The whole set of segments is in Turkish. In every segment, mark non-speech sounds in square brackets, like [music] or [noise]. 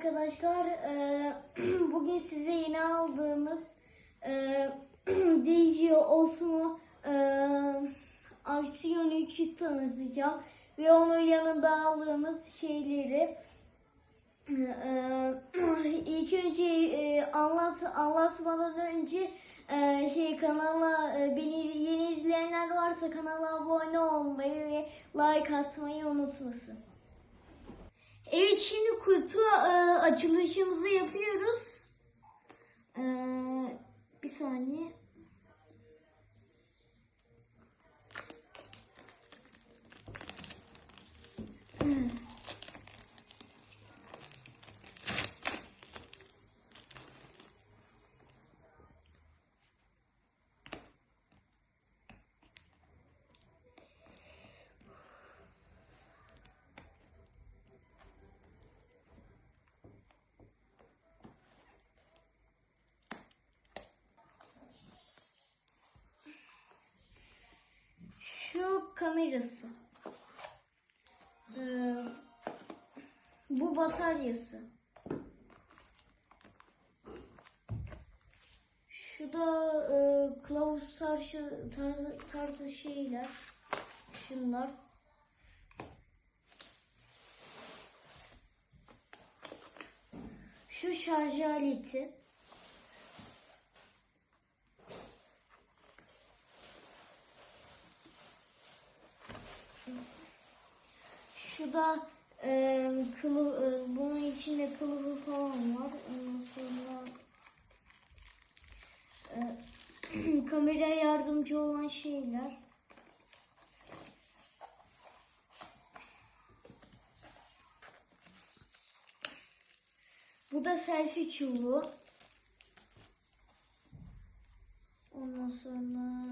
arkadaşlar. Ee, [clears throat] Bugün size yeni aldığımız e, [clears throat] DJ Osmo e, Aksiyon 3'ü tanıtacağım. Ve onun yanında aldığımız şeyleri ee, [clears throat] ilk önce e, anlat anlatmadan önce e, şey kanala e, beni yeni izleyenler varsa kanala abone olmayı ve like atmayı unutmasın. Evet şimdi kutu e, açılışımızı yapıyoruz. E, bir saniye. Şu kamerası. Ee, bu bataryası. Şu da e, kılavuz tarzı, tarzı, tarzı şeyler. Şunlar. Şu şarj aleti. Şu da e, kılı, e, bunun içinde kılıfı falan var. Ondan sonra e, [clears throat] kameraya yardımcı olan şeyler. Bu da selfie çubuğu. Ondan sonra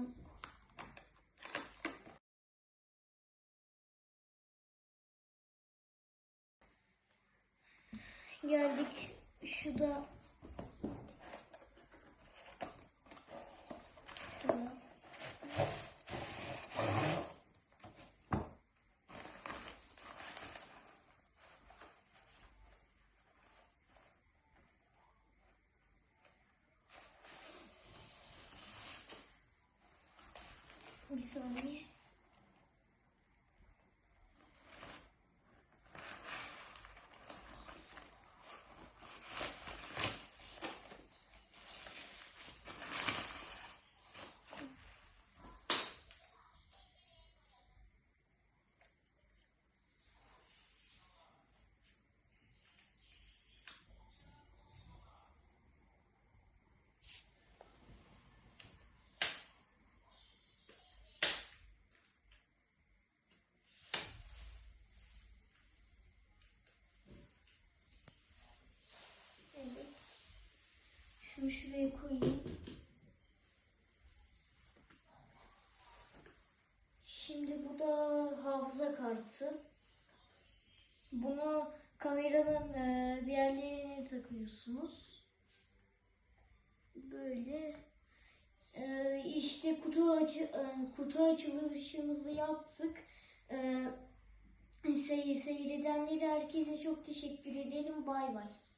geldik. Şu da şuna. Bir saniye. Evet. Şunu şuraya koyayım. Şimdi bu da hafıza kartı. Bunu kameranın e, bir yerlerine takıyorsunuz. Böyle e, işte kutu açı, e, kutu açılışımızı yaptık. E, sey- seyredenlere herkese çok teşekkür ederim. Bay bay.